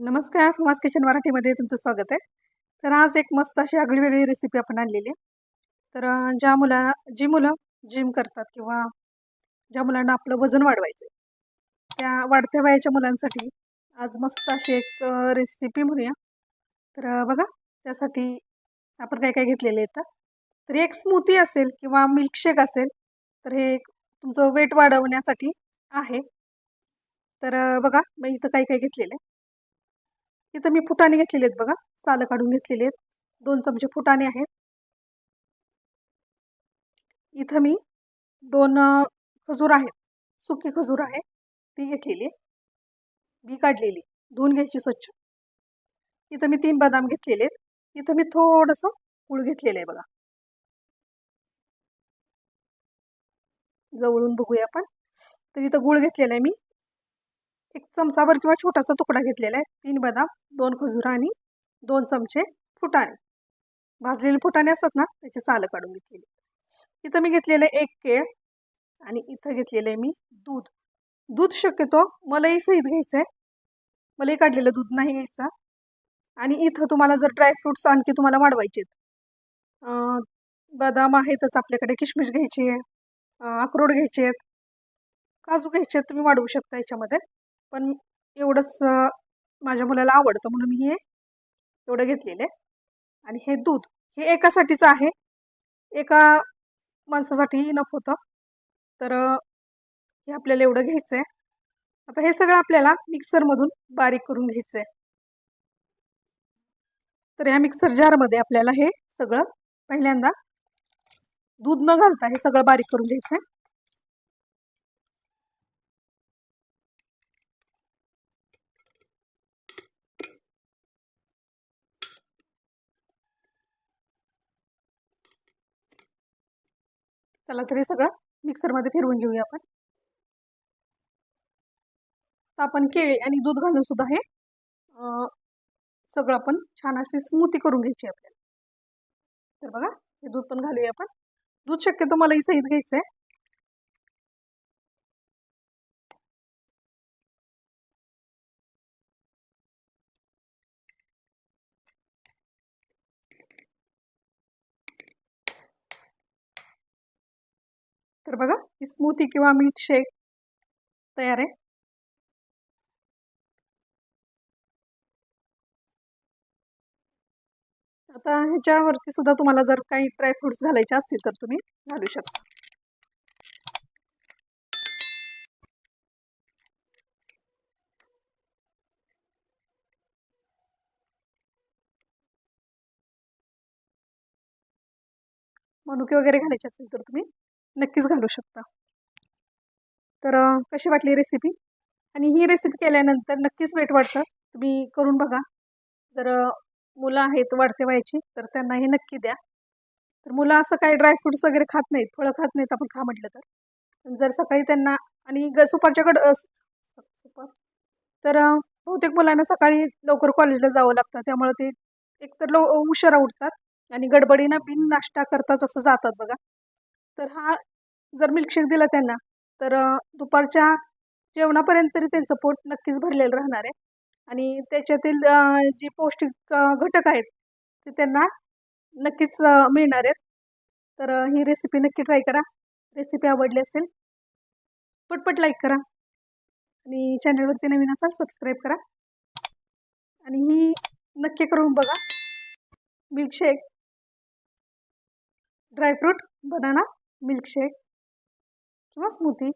नमस्कार hummus kitchen मराठीमध्ये तुमचं स्वागत आहे. तर आज एक मस्त अशी आगळी वेगळी रेसिपी आपण आणलेली. तर ज्या मुला जी मुलं जिम करतात किंवा ज्या मुलांना आपलं वजन वाढवायचं आहे त्या वाढत्या वयाच्या मुलांसाठी आज मस्त अशी एक रेसिपी म्हणूया. तर बघा त्यासाठी आपण काय काय घेतलेले आहेत. तर एक स्मूथी असेल किंवा मिल्कशेक असेल तर हे एक तुमचं वेट वाढवण्यासाठी आहे. तर बघा मी इथं काय काय घेतलेलं आहे. इथं मी फुटाणे घेतलेले आहेत बघा. सालं काढून घेतलेले आहेत. दोन चमचे फुटाणे आहेत. इथं मी दोन खजूर आहेत. सुकी खजूर आहे. ती घेतलेली आहे. बी काढलेली. धुवून घ्यायची स्वच्छ. इथं मी तीन बदाम घेतलेले आहेत. इथं मी थोडंसं गुळ घेतलेलं आहे बघा. जवळून बघूया आपण. तर इथं गुळ घेतलेला आहे मी. एक चमचाभर किंवा छोटासा तुकडा घेतलेला आहे. तीन बदाम दोन खजूर आणि दोन चमचे फुटाणे. भाजलेले फुटाणे असतात ना त्याची सालं काढून घेतलेली इथं मी घेतलेलं आहे एक केळ आणि इथं घेतलेलं आहे मी दूध. दूध शक्यतो मलाही सहित घ्यायचं आहे. मलाही काढलेलं दूध नाही घ्यायचं. आणि इथं तुम्हाला जर ड्रायफ्रूट्स आणखी तुम्हाला वाढवायचे आहेत बदाम आहेतच आपल्याकडे किशमिश घ्यायची आहे अक्रोड घ्यायचे आहेत काजू घ्यायचे आहेत तुम्ही वाढवू शकता याच्यामध्ये. पण एवढंच माझ्या मुलाला आवडतं म्हणून मी हे एवढं घेतलेलं आहे. आणि हे दूध हे एकासाठीचं आहे. एका माणसासाठी नफ होतं. तर हे आपल्याला एवढं घ्यायचं आहे. आता हे सगळं आपल्याला मिक्सरमधून बारीक करून घ्यायचं आहे. तर ह्या मिक्सर जारमध्ये आपल्याला हे सगळं पहिल्यांदा दूध न घालता हे सगळं बारीक करून घ्यायचं आहे. चला तरी सगळं मिक्सरमध्ये फिरवून घेऊया आपण. आपण केळी आणि दूध घालून सुद्धा हे सगळं आपण छान अशी स्मूथी करून घ्यायची आपल्याला. तर बघा हे दूध पण घालूया आपण. दूध शक्यतो मला ही सहित घ्यायचं आहे तर बघा ही स्मूथी किंवा मिल्कशेक तयार आहे. आता ह्याच्यावरती सुद्धा तुम्हाला जर काही ड्रायफ्रुट्स घालायचे असतील तर तुम्ही घालू शकता. मनुके वगैरे घालायचे असतील तर तुम्ही नक्कीच घालू शकता. तर कशी वाटली रेसिपी आणि ही रेसिपी केल्यानंतर नक्कीच वेट वाढतं तुम्ही करून बघा. जर मुलं आहेत वाढते वयाची तर त्यांना हे नक्की द्या. तर मुलं असं काही ड्रायफ्रुट्स वगैरे खात नाहीत फळं खात नाहीत आपण खा म्हटलं तर. जर सकाळी त्यांना आणि ग सुपारच्याकडं सुपर? तर बहुतेक मुलांना सकाळी लवकर कॉलेजला जावं लागतं. त्यामुळे ते एकतर लो उशिरा उठतात आणि गडबडीनं बिन नाश्ता करताच असं जातात बघा. तर हा जर मिल्कशेक दिला त्यांना तर दुपारच्या जेवणापर्यंत तरी त्यांचं पोट नक्कीच भरलेलं राहणार आहे. आणि त्याच्यातील जे जी पौष्टिक घटक आहेत ते त्यांना नक्कीच मिळणार आहेत. तर ही रेसिपी नक्की ट्राय करा. रेसिपी आवडली असेल पटपट लाईक करा. आणि चॅनलवरती नवीन असाल सबस्क्राईब करा. आणि ही नक्की करून बघा. Milkshake dry fruit banana milkshake किंवा स्मूथी